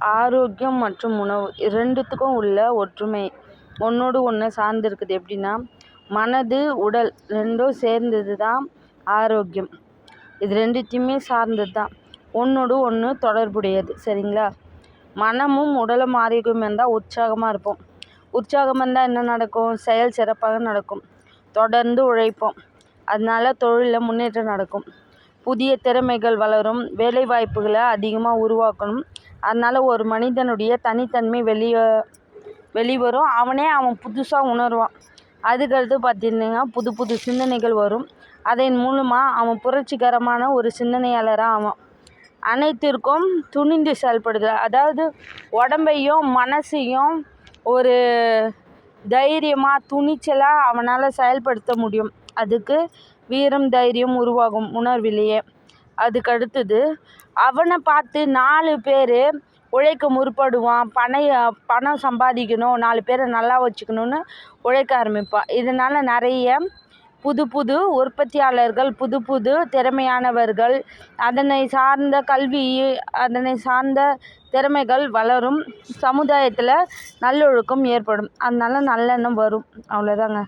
ஆரோக்கியம் மற்றும் உணவு ரெண்டுத்துக்கும் உள்ள ஒற்றுமை. ஒன்றோடு ஒன்று சார்ந்து இருக்குது எப்படின்னா மனது உடல் ரெண்டும் சேர்ந்தது தான் ஆரோக்கியம். இது ரெண்டுத்தையுமே சார்ந்தது தான் ஒன்றோடு ஒன்று தொடர்புடையது. சரிங்களா? மனமும் உடலும் ஆரோக்கியம் இருந்தால் உற்சாகமாக இருப்போம். உற்சாகமாக இருந்தால் என்ன நடக்கும்? செயல் சிறப்பாக நடக்கும். தொடர்ந்து உழைப்போம். அதனால தொழிலில் முன்னேற்றம் நடக்கும். புதிய திறமைகள் வளரும் வேலைவாய்ப்புகளை அதிகமாக உருவாக்கணும். அதனால் ஒரு மனிதனுடைய தனித்தன்மை வெளியே வெளிவரும். அவனே அவன் புதுசாக உணருவான். அதுக்கடுத்து பார்த்திங்கன்னா புது புது சிந்தனைகள் வரும். அதன் மூலமாக அவன் புரட்சிகரமான ஒரு சிந்தனையாளராக ஆவான். அனைத்திற்கும் துணிந்து செயல்படுதல். அதாவது உடம்பையும் மனசையும் ஒரு தைரியமாக துணிச்சலாக அவனால் செயல்படுத்த முடியும். அதுக்கு வீரம் தைரியம் உருவாகும் உணர்விலேயே. அதுக்கு அடுத்தது அவனை பார்த்து நாலு பேர் உழைக்க முற்படுவான். பணைய பணம் சம்பாதிக்கணும் நாலு பேரை நல்லா வச்சுக்கணுன்னு உழைக்க ஆரம்பிப்பான். இதனால் நிறைய புது புது உற்பத்தியாளர்கள் புது புது திறமையானவர்கள் அதனை சார்ந்த கல்வி அதனை சார்ந்த திறமைகள் வளரும். சமுதாயத்தில் நல்லொழுக்கம் ஏற்படும். அதனால நல்லெண்ணம் வரும். அவ்வளோதாங்க